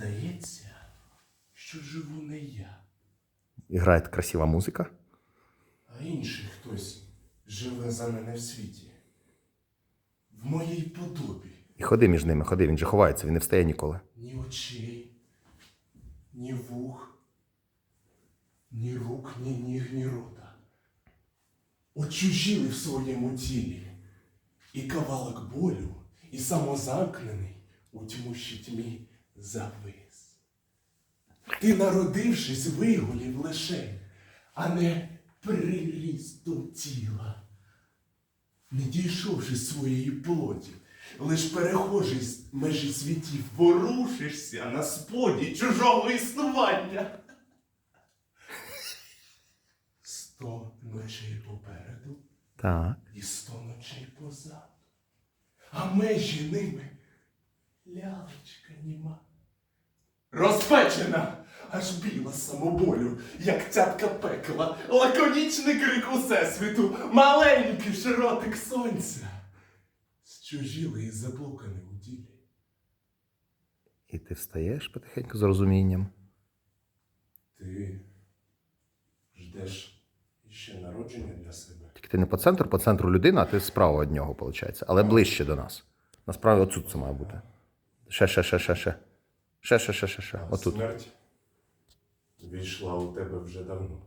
Здається, що живу не я, І грає красива музика. а інший хтось живе за мене в світі. В моїй подобі. І ходи між ними, ходи, він же ховається, він не встає ніколи. Ні очей, ні вух, ні рук, ні ніг, ні рота. Очужіли в своєму тілі. І кавалок болю, і самозамкнений у тьмущій тьмі завис. Ти, народившись, виголів лише, а не приріс до тіла. Не дійшовши своєї плоті, лиш перехожий з межі світів, ворушишся на споді чужого існування. Сто ночей попереду Так. і сто ночей позаду. А межі ними лялечка німа. Розпечена, аж біла самоболю, як цятка пекла, лаконічний крик усесвіту, маленький широтик сонця. Зчужіли і заблуканий у ділі. І ти встаєш потихеньку з розумінням. Ти ждеш іще народження для себе. Тільки ти не по центру, по центру людина, а ти справа від нього, виходить. Але ближче до нас. Насправді отут це має бути. Ще, ще, ще, ще, ще. Ще, ще, ще, ще, ще. Отут. Смерть війшла у тебе вже давно.